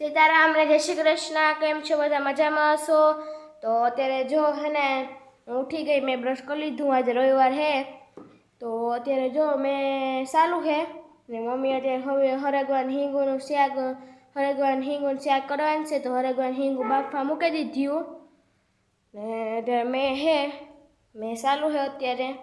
સીતારામ ને જય શ્રી કૃષ્ણ, કેમ છો બધા મજામાં હશો? તો અત્યારે જો હે ને, હું ઉઠી ગઈ, મેં બ્રશ કરી લીધું, આજે રવિવાર હે. તો અત્યારે જો મેં સાલું હે. ને મમ્મી અત્યારે હવે હરગવાન હિંગુનું શાક, હરગવાન હિંગુનું શાક કરવાનું છે, તો હરગવાન હિંગુ બાફા મૂકી દીધું ને અત્યારે મેં હે, મેં સાલું હે અત્યારે.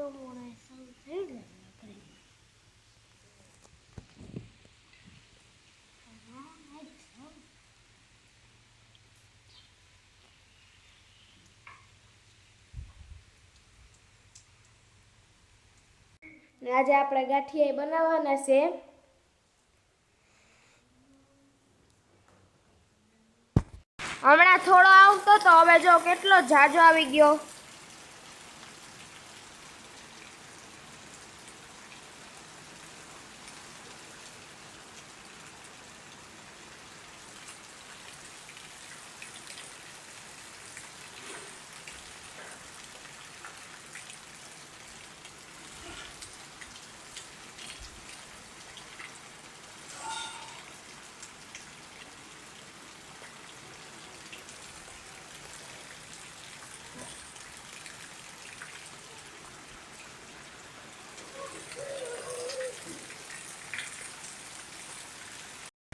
como ને આજે આપણે ગાંઠિયા બનાવવાના છે. હમણાં થોડો આવતો તો હવે જો કેટલો જાજો આવી ગયો.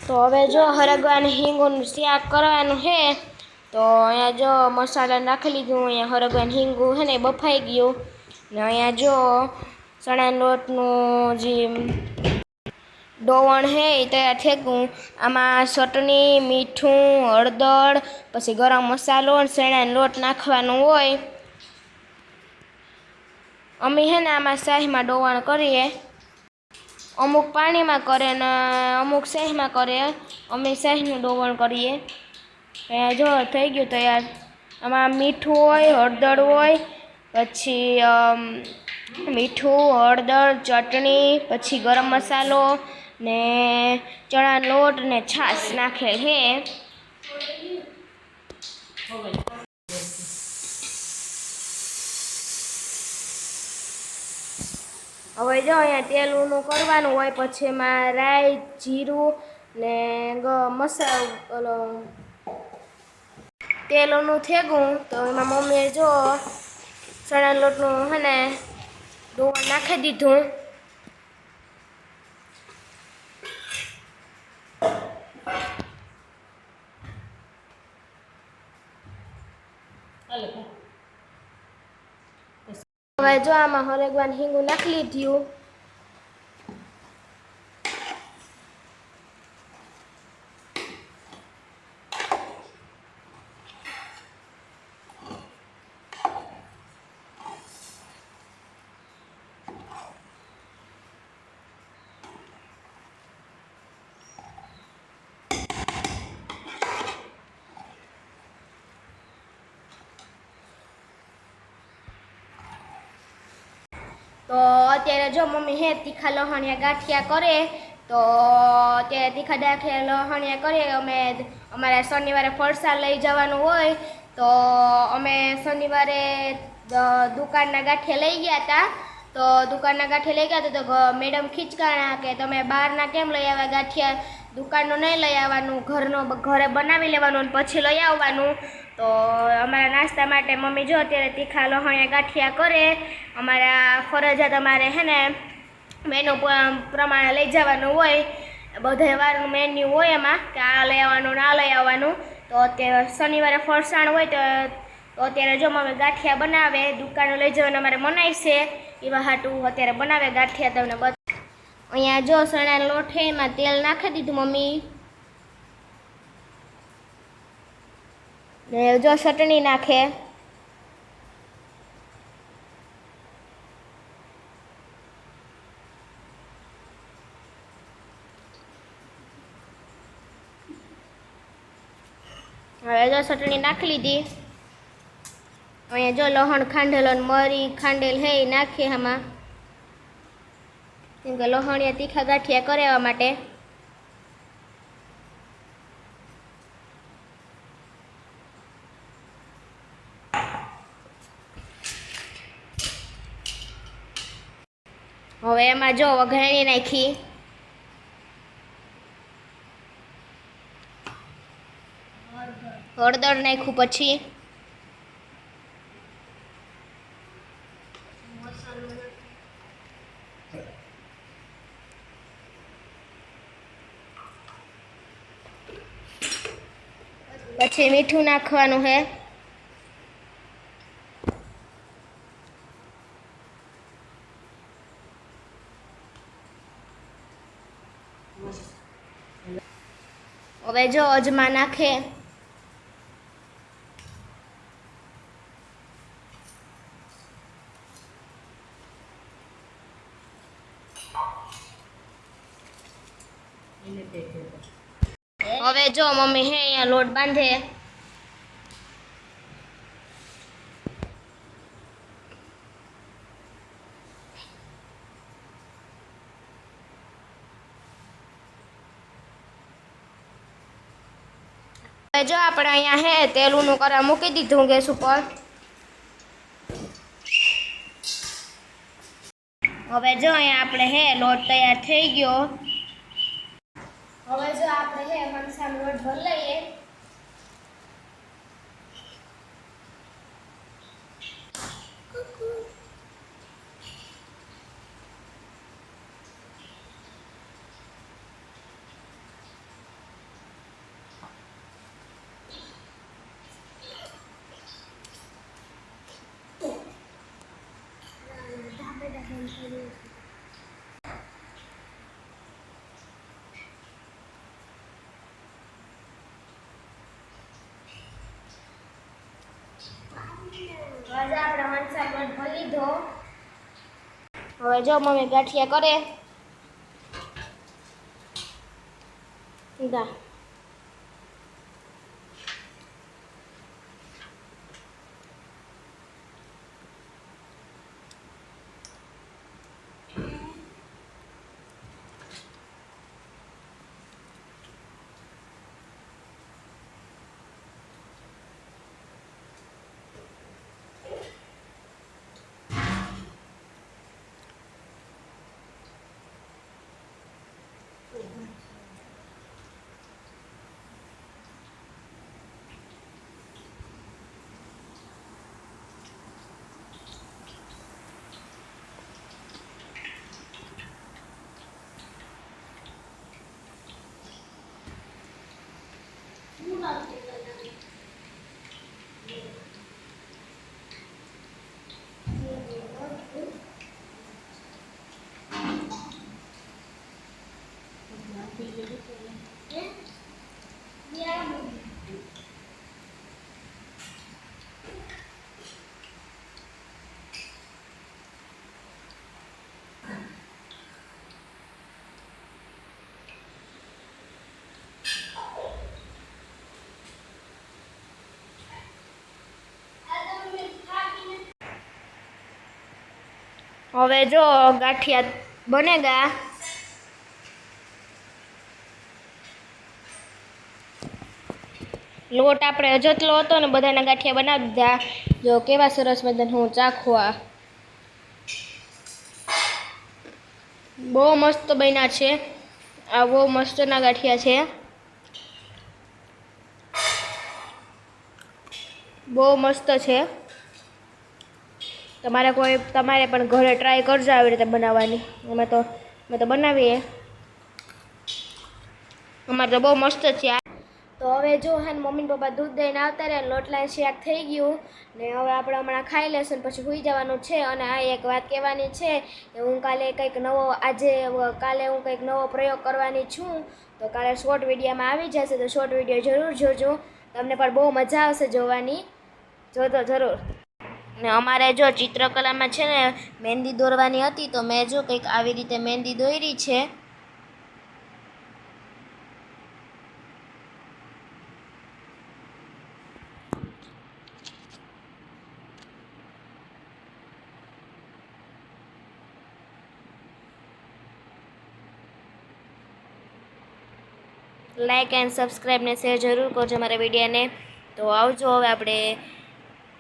તો હવે જો હરગવાની હિંગુનું શાક કરવાનું છે, તો અહીંયા જો મસાલા નાખી લીધું, અહીંયા હરગવાન હિંગુ છે ને બફાઈ ગયું. ને અહીંયા જો ચણા લોટનું જે ડોવણ છે એ તૈયાર થઈ ગયું. આમાં ચટણી, મીઠું, હળદર, પછી ગરમ મસાલો અને ચણાનો લોટ નાખવાનો હોય. અમે છે ને આમાં શાહીમાં ડોવણ કરીએ. અમુક પાણીમાં કરે ને અમુક શહેમાં કરે. અમે શહેનું ડોવણ કરીએ. જો થઈ ગયું તૈયાર. આમાં મીઠું હોય, હળદર હોય, પછી મીઠું, હળદર, ચટણી, પછી ગરમ મસાલો ને ચણા લોટ ને છાશ નાખેલ હે. હવે જો અહીંયા તેલ ઊનું કરવાનું હોય, પછી એમાં રાઈ, જીરું ને મસાલો, ઓલો તેલ ઊનું થેગું. તો એમાં મમ્મીએ જો ચણા લોટનું હે ને ડોવણ નાખી દીધું. હવે જો આમાં હરેગવાન હિંગુ નાખી લીધું તો અત્યારે જો મમ્મી હે તીખા લહણિયા ગાંઠિયા કરે, તો અત્યારે તીખા ગાંઠિયા લહણિયા કરે, અમે અમારે શનિવારે ફરસાણ લઈ જવાનું હોય, તો અમે શનિવારે દુકાનના ગાંઠિયા લઈ ગયા હતા. તો દુકાનના ગાંઠે લઈ ગયા હતા, તો મેડમ ખીચકાણા કે તમે બહારના કેમ લઈ આવ્યા ગાંઠિયા? દુકાનનો નહીં લઈ આવવાનું, ઘરનો, ઘરે બનાવી લેવાનું અને પછી લઈ આવવાનું. તો અમારા નાસ્તા માટે મમ્મી જો અત્યારે તીખા લહણિયા ગાંઠિયા કરે, અમારા ફરજિયાત અમારે હે ને મેનુ પ્રમાણે લઈ જવાનું હોય, બધે વારનું મેન્યુ હોય એમાં, કે આ લઈ આવવાનું ના લઈ આવવાનું. તો અત્યારે શનિવારે ફરસાણ હોય તો અત્યારે જો મમ્મી ગાંઠિયા બનાવે, દુકાને લઈ જવાનું અમારે મનાય એવા હાટું અત્યારે બનાવે ગાંઠિયા તમને બધા અહીંયા જો સણા લોઠે એમાં તેલ નાખી દીધું મમ્મી. ને જો ચટણી નાખે. હવે જો ચટણી નાખી લીધી. અહીંયા જો લોહણ ખાંડેલો મરી ખાંડેલ હે નાખીએ આમાં. કેમ કે લહણિયા તીખા ગાંઠિયા કરાવવા માટે. હવે એમાં જો વઘાણી નાખી. હળદર નાખ્યું પછી. પછી મીઠું નાખવાનું છે હવે જો અજમા નાખે. હવે જો મમ્મી હે અહીંયા લોટ બાંધે. જો આપણે અહીંયા હે, તેલનું કરા મૂકી દીધું ગેસ ઉપર. હવે જો અહીંયા આપણે હે, લોટ તૈયાર થઈ ગયો. હવે જો આપણે હે, મનસાનો લોટ ભરી લઈએ. મનસા લોટ લીધો હવે જો મમ્મી ગાંઠિયા કરે. દા હવે જો ગાંઠિયા બનેગા લોટ આપણે અજતલો હતો ને બધાના ગાંઠિયા બનાવી દીધા. જો કેવા સરસ મજાનું હું ચાખવા. બહુ મસ્ત બન્યા છે. આ બહુ મસ્તના ગાંઠિયા છે. બહુ મસ્ત છે. તમારે કોઈ તમારે પણ ઘરે ટ્રાય કરજો આવી રીતે બનાવવાની. અમે તો અમે તો બનાવીએ. અમારે તો બહુ મસ્ત છે તો હવે જો હે મમ્મી પપ્પા દૂધ દઈને આવતા રહે લોટલા શાક થઈ ગયું. ને હવે આપણે હમણાં ખાઈ લેશું પછી સુઈ જવાનું છે અને આ એક વાત કહેવાની છે કે હું કાલે કંઈક નવો આજે કાલે હું કંઈક નવો પ્રયોગ કરવાની છું. તો કાલે શોર્ટ વિડીયોમાં આવી જશે તો શોર્ટ વીડિયો જરૂર જોજો. તમને પણ બહુ મજા આવશે જોવાની. જોતો જરૂર. ને અમારે જો ચિત્રકલામાં છે ને મહેંદી દોરવાની હતી, તો મેં જો કંઈક આવી રીતે મહેંદી દોરી છે. લાઇક એન્ડ સબસ્ક્રાઈબ ને શેર જરૂર કરજો મારા વિડીયોને. તો આવજો હવે આપણે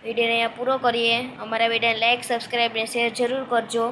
વિડીયોને અહીંયા પૂરો કરીએ. અમારા વિડીયોને લાઇક સબસ્ક્રાઈબ અને શેર જરૂર કરજો.